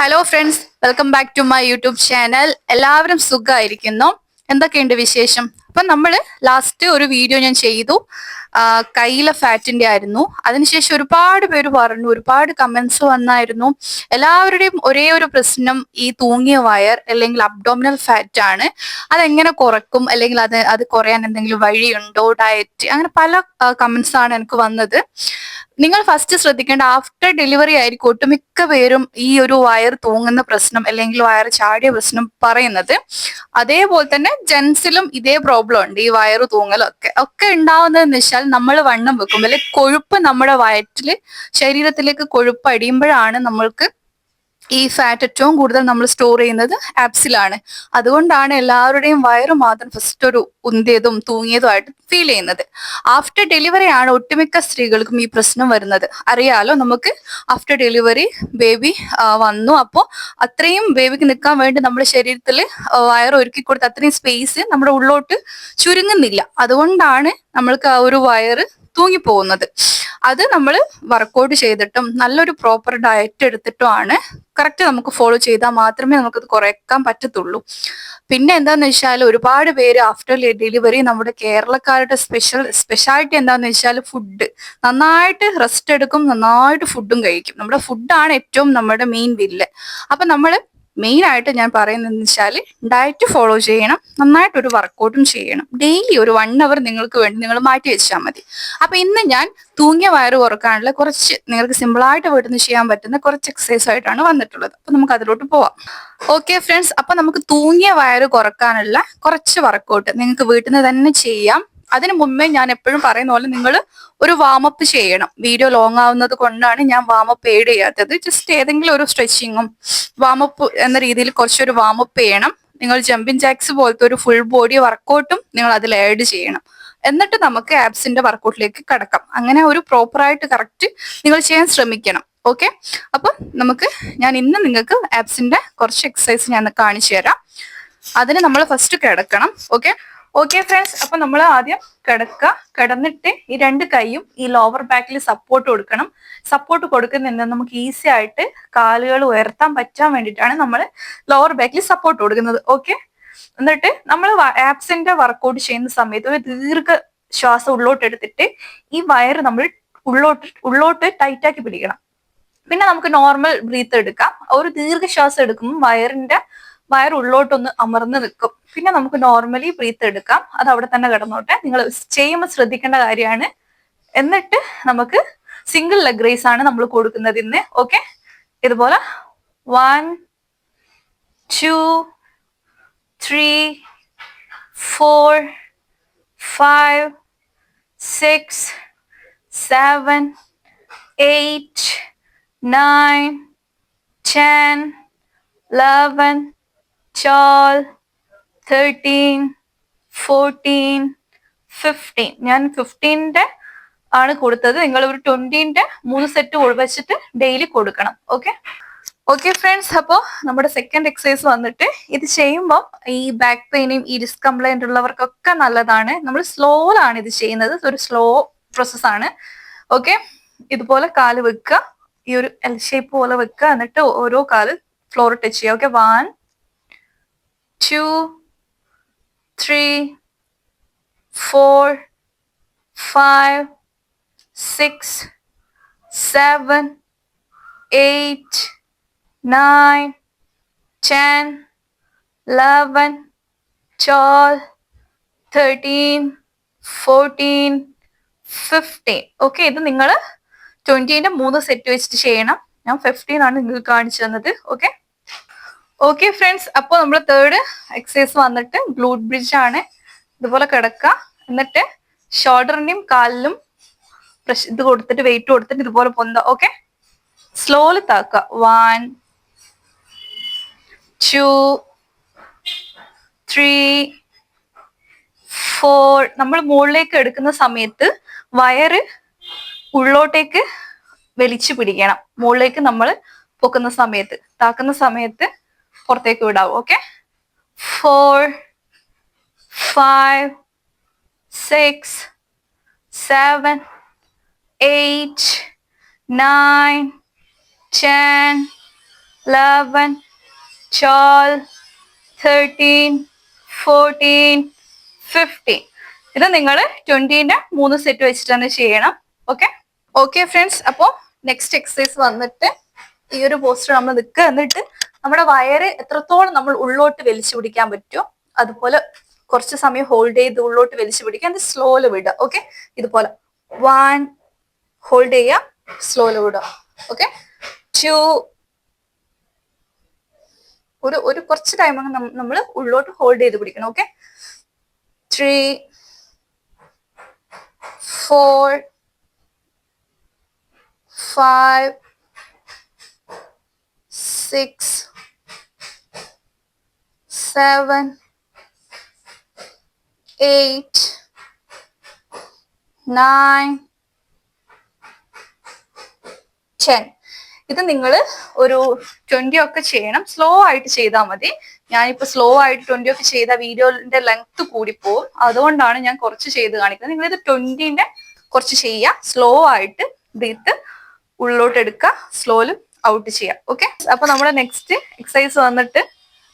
Hello friends welcome back to my YouTube channel എല്ലാവരും സുഖമായിരിക്കുന്നു എന്തൊക്കെയുണ്ട് വിശേഷം? അപ്പം നമ്മൾ ലാസ്റ്റ് ഒരു വീഡിയോ ഞാൻ ചെയ്തു. കയ്യിലെ ഫാറ്റിന്റെ ആയിരുന്നു. അതിനുശേഷം ഒരുപാട് പേര് പറഞ്ഞു ഒരുപാട് കമന്റ്സ് വന്നായിരുന്നു. എല്ലാവരുടെയും ഒരേ ഒരു പ്രശ്നം ഈ തൂങ്ങിയ വയർ അല്ലെങ്കിൽ അബ്ഡോമിനൽ ഫാറ്റ് ആണ്. അതെങ്ങനെ കുറക്കും? അല്ലെങ്കിൽ അത് അത് കുറയാൻ എന്തെങ്കിലും വഴിയുണ്ടോ? ഡയറ്റ് അങ്ങനെ പല കമന്റ്സ് ആണ് എനിക്ക് വന്നത്. നിങ്ങൾ ഫസ്റ്റ് ശ്രദ്ധിക്കേണ്ട ആഫ്റ്റർ ഡെലിവറി ആയിരിക്കും ഒട്ടുമിക്ക പേരും ഈ ഒരു വയർ തൂങ്ങുന്ന പ്രശ്നം അല്ലെങ്കിൽ വയർ ചാടിയ പ്രശ്നം പറയുന്നത്. അതേപോലെ തന്നെ ജെൻസിലും ഇതേ പ്രോബ്ലം ഉണ്ട് ഈ വയർ തൂങ്ങലൊക്കെ. ഒക്കെ ഉണ്ടാവുന്നതെന്ന് വെച്ചാൽ നമ്മൾ വണ്ണം വെക്കുമ്പോൾ അല്ലെങ്കിൽ കൊഴുപ്പ് നമ്മുടെ വയറ്റിൽ ശരീരത്തിലേക്ക് കൊഴുപ്പ് അടിയുമ്പോഴാണ് നമ്മൾക്ക് ഈ ഫാറ്റ് ഏറ്റവും കൂടുതൽ നമ്മൾ സ്റ്റോർ ചെയ്യുന്നത് ആപ്സിലാണ് അതുകൊണ്ടാണ് എല്ലാവരുടെയും വയറ് മാത്രം ഫസ്റ്റ് ഒരു ഉന്തിയതും തൂങ്ങിയതുമായിട്ട് ഫീൽ ചെയ്യുന്നത്. ആഫ്റ്റർ ഡെലിവറി ആണ് ഒട്ടുമിക്ക സ്ത്രീകൾക്കും ഈ പ്രശ്നം വരുന്നത്. അറിയാലോ നമുക്ക് ആഫ്റ്റർ ഡെലിവറി ബേബി വന്നു. അപ്പോൾ അത്രയും ബേബിക്ക് നിൽക്കാൻ വേണ്ടി നമ്മുടെ ശരീരത്തിൽ വയർ ഒരുക്കി കൊടുത്ത് അത്രയും സ്പേസ് നമ്മുടെ ഉള്ളോട്ട് ചുരുങ്ങുന്നില്ല. അതുകൊണ്ടാണ് നമ്മൾക്ക് ആ ഒരു വയറ് തൂങ്ങിപ്പോകുന്നത്. അത് നമ്മൾ വർക്കൗട്ട് ചെയ്തിട്ടും നല്ലൊരു പ്രോപ്പർ ഡയറ്റ് എടുത്തിട്ടുമാണ്. കറക്റ്റ് നമുക്ക് ഫോളോ ചെയ്താൽ മാത്രമേ നമുക്കത് കുറയ്ക്കാൻ പറ്റത്തുള്ളൂ. പിന്നെ എന്താന്ന് വെച്ചാൽ ഒരുപാട് പേര് ആഫ്റ്റർ ഡെലിവറി നമ്മുടെ കേരളക്കാരുടെ സ്പെഷ്യൽ സ്പെഷ്യാലിറ്റി എന്താന്ന് വെച്ചാൽ ഫുഡ് നന്നായിട്ട് റെസ്റ്റ് എടുക്കും നന്നായിട്ട് ഫുഡും കഴിക്കും. നമ്മുടെ ഫുഡാണ് ഏറ്റവും നമ്മുടെ മെയിൻ വില്ല് അപ്പൊ നമ്മൾ മെയിൻ ആയിട്ട് ഞാൻ പറയുന്നതെന്ന് വെച്ചാൽ ഡയറ്റ് ഫോളോ ചെയ്യണം. നന്നായിട്ട് ഒരു വർക്കൗട്ടും ചെയ്യണം. ഡെയിലി ഒരു വൺ അവർ നിങ്ങൾക്ക് വേണ്ടി നിങ്ങൾ മാറ്റി വെച്ചാൽ മതി. അപ്പൊ ഇന്ന് ഞാൻ തൂങ്ങിയ വയറ് കുറക്കാനുള്ള കുറച്ച് നിങ്ങൾക്ക് സിമ്പിൾ ആയിട്ട് വീട്ടിൽ നിന്ന് ചെയ്യാൻ പറ്റുന്ന കുറച്ച് എക്സസൈസ് ആയിട്ടാണ് വന്നിട്ടുള്ളത്. അപ്പൊ നമുക്ക് അതിലോട്ട് പോവാം. ഓക്കെ ഫ്രണ്ട്സ് അപ്പൊ നമുക്ക് തൂങ്ങിയ വയറ് കുറക്കാനുള്ള കുറച്ച് വർക്കൗട്ട് നിങ്ങൾക്ക് വീട്ടിൽ നിന്ന് തന്നെ ചെയ്യാം. അതിനു മുമ്പേ ഞാൻ എപ്പോഴും പറയുന്ന പോലെ നിങ്ങൾ ഒരു വാമപ്പ് ചെയ്യണം. വീഡിയോ ലോങ് ആവുന്നത് കൊണ്ടാണ് ഞാൻ വാമപ്പ് എയ്ഡ് ചെയ്യാത്തത് ജസ്റ്റ് ഏതെങ്കിലും ഒരു സ്ട്രെച്ചിങ്ങും വാമപ്പ് എന്ന രീതിയിൽ കുറച്ചൊരു വാമപ്പ് ചെയ്യണം. നിങ്ങൾ ജമ്പിങ് ജാക്സ് പോലത്തെ ഒരു ഫുൾ ബോഡി വർക്കൗട്ടും നിങ്ങൾ അതിൽ ആഡ് ചെയ്യണം. എന്നിട്ട് നമുക്ക് ആപ്സിന്റെ വർക്കൗട്ടിലേക്ക് കടക്കാം. അങ്ങനെ ഒരു പ്രോപ്പറായിട്ട് കറക്റ്റ് നിങ്ങൾ ചെയ്യാൻ ശ്രമിക്കണം. ഓക്കെ അപ്പം നമുക്ക് ഞാൻ ഇന്ന് നിങ്ങൾക്ക് ആപ്സിന്റെ കുറച്ച് എക്സസൈസ് ഞാൻ കാണിച്ചു തരാം. അതിന് നമ്മൾ ഫസ്റ്റ് കിടക്കണം. ഓക്കെ ഓക്കെ ഫ്രണ്ട്സ് അപ്പൊ നമ്മൾ ആദ്യം കിടക്കുക കിടന്നിട്ട് ഈ രണ്ട് കൈയും ഈ ലോവർ ബാക്കിൽ സപ്പോർട്ട് കൊടുക്കണം. സപ്പോർട്ട് കൊടുക്കുന്നുണ്ട് നമുക്ക് ഈസി ആയിട്ട് കാലുകൾ ഉയർത്താൻ പറ്റാൻ വേണ്ടിയിട്ടാണ് നമ്മൾ ലോവർ ബാക്കിൽ സപ്പോർട്ട് കൊടുക്കുന്നത്. ഓക്കെ എന്നിട്ട് നമ്മൾ ആപ്സിന്റെ വർക്കൗട്ട് ചെയ്യുന്ന സമയത്ത് ഒരു ദീർഘ ശ്വാസം ഉള്ളോട്ട് എടുത്തിട്ട് ഈ വയറ് നമ്മൾ ഉള്ളോട്ട് ഉള്ളോട്ട് ടൈറ്റാക്കി പിടിക്കണം. പിന്നെ നമുക്ക് നോർമൽ ബ്രീത്ത് എടുക്കാം. ഒരു ദീർഘശ്വാസം എടുക്കുമ്പോൾ വയറിന്റെ വയർ ഉള്ളോട്ടൊന്ന് അമർന്ന് നിൽക്കും. പിന്നെ നമുക്ക് നോർമലി ബ്രീത്ത് എടുക്കാം. അത് അവിടെ തന്നെ കിടന്നോട്ടെ. നിങ്ങൾ ചെയ്യുമ്പോൾ ശ്രദ്ധിക്കേണ്ട കാര്യമാണ്. എന്നിട്ട് നമുക്ക് സിംഗിൾ ലെഗ് റേസ് ആണ് നമ്മൾ കൊടുക്കുന്നത് ഇന്ന്. ഓക്കെ ഇതുപോലെ one two three four five six seven eight nine ten eleven, twelve, thirteen fourteen fifteen ഞാൻ ഫിഫ്റ്റീന്റെ ആണ് കൊടുത്തത്. നിങ്ങൾ ഒരു ട്വന്റീന്റെ മൂന്ന് സെറ്റ് വെച്ചിട്ട് ഡെയിലി കൊടുക്കണം. ഓക്കെ ഓക്കെ ഫ്രണ്ട്സ് അപ്പോൾ നമ്മുടെ സെക്കൻഡ് എക്സസൈസ് വന്നിട്ട് ഇത് ചെയ്യുമ്പോൾ ഈ ബാക്ക് പെയിനും ഈ ഡിസ്ക് കംപ്ലൈന്റ് ഉള്ളവർക്കൊക്കെ നല്ലതാണ്. നമ്മൾ സ്ലോ ആണ് ഇത് ചെയ്യുന്നത്. ഒരു സ്ലോ പ്രോസസ് ആണ്. ഓക്കെ ഇതുപോലെ കാൽ വെക്കുക. ഈ ഒരു എൽ ഷേപ്പ് പോലെ വെക്കുക. എന്നിട്ട് ഓരോ കാൽ ഫ്ലോർ ടച്ച് ചെയ്യുക. Okay one two three four five six seven eight nine ten eleven twelve thirteen fourteen fifteen okay ഇത് നിങ്ങൾ ട്വന്റീന്റെ മൂന്ന് സെറ്റ് വെച്ചിട്ട് ചെയ്യണം. ഞാൻ ഫിഫ്റ്റീൻ ആണ് നിങ്ങൾക്ക് കാണിച്ചു തന്നത്. ഓക്കെ ഓക്കെ ഫ്രണ്ട്സ് അപ്പോൾ നമ്മൾ തേർഡ് എക്സസൈസ് വന്നിട്ട് ഗ്ലൂട്ട് ബ്രിഡ്ജ് ആണ്. ഇതുപോലെ കിടക്കുക എന്നിട്ട് ഷോൾഡറിന്റെയും കാലിലും പ്രഷ് ഇത് കൊടുത്തിട്ട് വെയിറ്റ് കൊടുത്തിട്ട് ഇതുപോലെ പൊന്ത ഓക്കെ സ്ലോലി താക്കുക. വൺ ടു ത്രീ ഫോർ നമ്മൾ മുകളിലേക്ക് എടുക്കുന്ന സമയത്ത് വയറ് ഉള്ളോട്ടേക്ക് വലിച്ചു പിടിക്കണം. മുകളിലേക്ക് നമ്മൾ പൊക്കുന്ന സമയത്ത്. താക്കുന്ന സമയത്ത് പുറത്തേക്ക് വിടാവൂ okay four five six seven eight nine ten eleven twelve thirteen fourteen fifteen ഇത് നിങ്ങൾ ട്വന്റീന്റെ മൂന്ന് സെറ്റ് വെച്ചിട്ട് തന്നെ ചെയ്യണം ഓക്കെ ഓക്കെ ഫ്രണ്ട്സ് അപ്പോൾ നെക്സ്റ്റ് എക്സസൈസ് വന്നിട്ട് ഈ ഒരു പോസ്റ്റർ നമ്മൾ നിൽക്കുക എന്നിട്ട് നമ്മുടെ വയറ് എത്രത്തോളം നമ്മൾ ഉള്ളോട്ട് വലിച്ചു പിടിക്കാൻ പറ്റുമോ അതുപോലെ കുറച്ച് സമയം ഹോൾഡ് ചെയ്ത് ഉള്ളോട്ട് വലിച്ചു പിടിക്കുക അത് സ്ലോയിൽ വിടുക ഓക്കെ ഇതുപോലെ വൺ ഹോൾഡ് ചെയ്യുക സ്ലോയിൽ വിടുക ഓക്കെ ടു ഒരു ഒരു കുറച്ച് ടൈം നമ്മൾ ഉള്ളോട്ട് ഹോൾഡ് ചെയ്ത് പിടിക്കണം okay three four five six seven, eight, nine, ten ഇത് നിങ്ങൾ ഒരു ട്വന്റി ഒക്കെ ചെയ്യണം. സ്ലോ ആയിട്ട് ചെയ്താൽ മതി. ഞാനിപ്പോ സ്ലോ ആയിട്ട് ട്വന്റി ഒക്കെ ചെയ്ത വീഡിയോന്റെ ലെങ്ത് കൂടിപ്പോവും അതുകൊണ്ടാണ് ഞാൻ കുറച്ച് ചെയ്ത് കാണിക്കുന്നത്. നിങ്ങൾ ഇത് ട്വന്റിന്റെ കുറച്ച് ചെയ്യുക സ്ലോ ആയിട്ട് ബ്രീത്ത് ഉള്ളോട്ട് എടുക്കുക. സ്ലോയിലും ഔട്ട് ചെയ്യാം. ഓക്കെ അപ്പൊ നമ്മുടെ നെക്സ്റ്റ് എക്സസൈസ് വന്നിട്ട്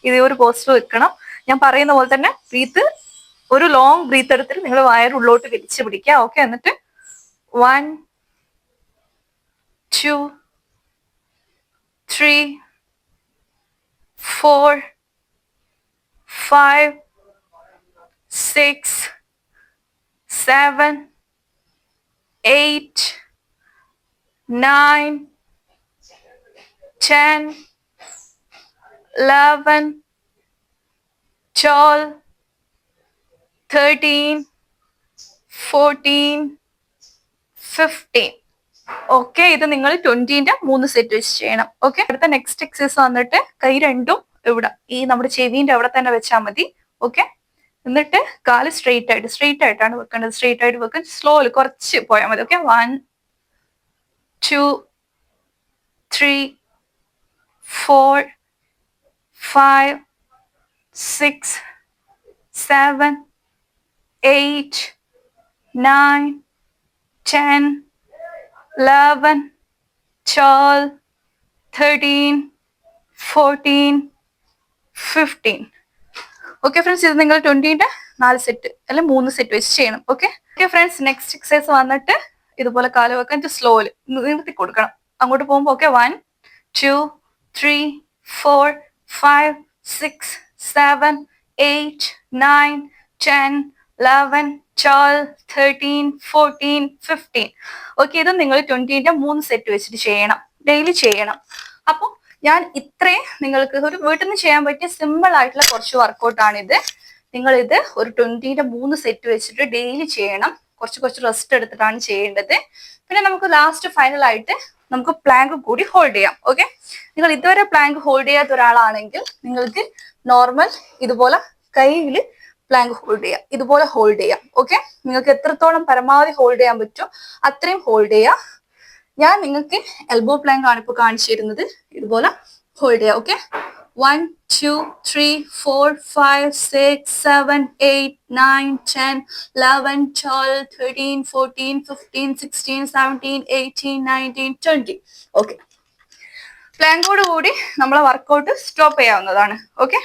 ഇതേ ഒരു പോസ്റ്റർ വെക്കണം. ഞാൻ പറയുന്ന പോലെ തന്നെ ബ്രീത്ത് ഒരു ലോങ് ബ്രീത്ത് എടുത്തിട്ട് നിങ്ങൾ വയർ ഉള്ളോട്ട് വലിച്ചു പിടിക്കുക. ഓക്കെ എന്നിട്ട് one two three four five six seven eight nine 10, 11, 12, 13, 14, 15. Okay ഇത് നിങ്ങൾ ട്വന്റിന്റെ മൂന്ന് സെറ്റ് വെച്ച് ചെയ്യണം. ഓക്കെ അടുത്ത നെക്സ്റ്റ് എക്സസൈസ് വന്നിട്ട് കൈ രണ്ടും ഇവിടെ ഈ നമ്മുടെ ചെവിന്റെ അവിടെ തന്നെ വെച്ചാൽ മതി. ഓക്കെ എന്നിട്ട് കാൽ സ്ട്രെയിറ്റ് ആയിട്ട് സ്ട്രെയിറ്റ് ആയിട്ടാണ് വെക്കേണ്ടത്. സ്ട്രെയിറ്റ് ആയിട്ട് വെക്കാൻ സ്ലോയിൽ കുറച്ച് പോയാൽ മതി. Okay one two three four five six seven eight nine ten eleven twelve thirteen fourteen fifteen okay friends ഇത് നിങ്ങൾ ട്വന്റീന്റെ നാല് സെറ്റ് അല്ലെ മൂന്ന് സെറ്റ് വെച്ച് ചെയ്യണം. Okay okay friends next exercise വന്നിട്ട് ഇതുപോലെ കാൽ വെക്കാൻ സ്ലോയിൽ നിർത്തി കൊടുക്കണം. അങ്ങോട്ട് പോകുമ്പോൾ okay one two three four five six seven eight nine ten eleven twelve thirteen fourteen fifteen okay ഇത് നിങ്ങൾ ട്വന്റിന്റെ മൂന്ന് സെറ്റ് വെച്ചിട്ട് ചെയ്യണം. ഡെയിലി ചെയ്യണം. അപ്പോൾ ഞാൻ ഇത്രയും നിങ്ങൾക്ക് ഒരു വീട്ടിൽ നിന്ന് ചെയ്യാൻ പറ്റിയ സിമ്പിൾ ആയിട്ടുള്ള കുറച്ച് വർക്കൗട്ടാണ് ഇത് നിങ്ങൾ ഇത് ഒരു ട്വന്റിന്റെ മൂന്ന് സെറ്റ് വെച്ചിട്ട് ഡെയിലി ചെയ്യണം. കുറച്ച് കുറച്ച് റെസ്റ്റ് എടുത്തിട്ടാണ് ചെയ്യേണ്ടത്. പിന്നെ നമുക്ക് ലാസ്റ്റ് ഫൈനൽ ആയിട്ട് നമുക്ക് പ്ലാങ്ക് കൂടി ഹോൾഡ് ചെയ്യാം ഓക്കെ നിങ്ങൾ ഇതുവരെ പ്ലാങ്ക് ഹോൾഡ് ചെയ്യാത്ത ഒരാളാണെങ്കിൽ നിങ്ങൾക്ക് നോർമൽ ഇതുപോലെ കയ്യിൽ പ്ലാങ്ക് ഹോൾഡ് ചെയ്യാം ഇതുപോലെ ഹോൾഡ് ചെയ്യാം ഓക്കെ നിങ്ങൾക്ക് എത്രത്തോളം പരമാവധി ഹോൾഡ് ചെയ്യാൻ പറ്റുമോ അത്രയും ഹോൾഡ് ചെയ്യാം. ഞാൻ നിങ്ങൾക്ക് എൽബോ പ്ലാങ്ക് ആണ് ഇപ്പോൾ കാണിച്ചു തരുന്നത് ഇതുപോലെ ഹോൾഡ് ചെയ്യാം okay one two three four five six seven eight nine ten eleven twelve thirteen fourteen fifteen sixteen seventeen eighteen nineteen twenty okay പ്ലാങ്കോട് കൂടി നമ്മളെ വർക്കൗട്ട് സ്റ്റോപ്പ് ചെയ്യാവുന്നതാണ്. ഓക്കെ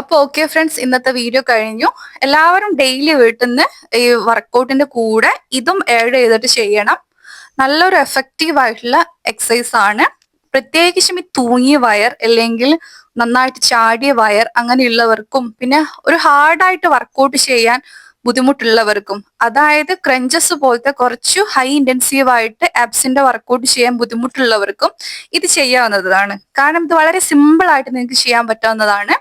അപ്പൊ ഓക്കെ ഫ്രണ്ട്സ് ഇന്നത്തെ വീഡിയോ കഴിഞ്ഞു. എല്ലാവരും ഡെയിലി വീട്ടിൽ നിന്ന് ഈ വർക്കൗട്ടിന്റെ കൂടെ ഇതും ആഡ് ചെയ്തിട്ട് ചെയ്യണം. നല്ലൊരു എഫക്റ്റീവ് ആയിട്ടുള്ള എക്സസൈസ് ആണ്. പ്രത്യേകിച്ചും ഈ തൂങ്ങിയ വയർ അല്ലെങ്കിൽ നന്നായിട്ട് ചാടിയ വയർ അങ്ങനെയുള്ളവർക്കും പിന്നെ ഒരു ഹാർഡായിട്ട് വർക്കൗട്ട് ചെയ്യാൻ ബുദ്ധിമുട്ടുള്ളവർക്കും അതായത് ക്രഞ്ചസ് പോലത്തെ കുറച്ചു ഹൈ ഇന്റൻസീവ് ആയിട്ട് ആപ്സിന്റെ വർക്കൗട്ട് ചെയ്യാൻ ബുദ്ധിമുട്ടുള്ളവർക്കും ഇത് ചെയ്യാവുന്നതാണ്. കാരണം ഇത് വളരെ സിമ്പിൾ ആയിട്ട് നിങ്ങൾക്ക് ചെയ്യാൻ പറ്റാവുന്നതാണ്.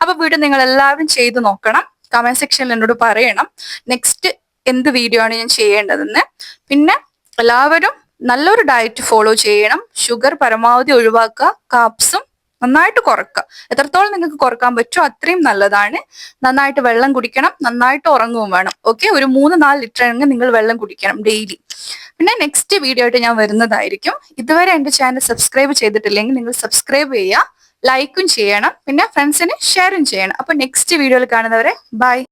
അപ്പൊ വീഡിയോ നിങ്ങൾ എല്ലാവരും ചെയ്ത് നോക്കണം. കമന്റ് സെക്ഷനിൽ എന്നോട് പറയണം. നെക്സ്റ്റ് എന്ത് വീഡിയോ ആണ് ഞാൻ ചെയ്യേണ്ടതെന്ന്. പിന്നെ എല്ലാവരും നല്ലൊരു ഡയറ്റ് ഫോളോ ചെയ്യണം. ഷുഗർ പരമാവധി ഒഴിവാക്കുക. കാപ്സും നന്നായിട്ട് കുറക്കുക. എത്രത്തോളം നിങ്ങൾക്ക് കുറയ്ക്കാൻ പറ്റുമോ അത്രയും നല്ലതാണ്. നന്നായിട്ട് വെള്ളം കുടിക്കണം. നന്നായിട്ട് ഉറങ്ങുകയും വേണം. ഓക്കെ ഒരു മൂന്ന് നാല് ലിറ്റർ എങ്കിൽ നിങ്ങൾ വെള്ളം കുടിക്കണം ഡെയിലി പിന്നെ നെക്സ്റ്റ് വീഡിയോ ആയിട്ട് ഞാൻ വരുന്നതായിരിക്കും. ഇതുവരെ എന്റെ ചാനൽ സബ്സ്ക്രൈബ് ചെയ്തിട്ടില്ലെങ്കിൽ നിങ്ങൾ സബ്സ്ക്രൈബ് ചെയ്യുക. ലൈക്കും ചെയ്യണം. പിന്നെ ഫ്രണ്ട്സിന് ഷെയറും ചെയ്യണം. അപ്പൊ നെക്സ്റ്റ് വീഡിയോയിൽ കാണുന്നവരെ ബൈ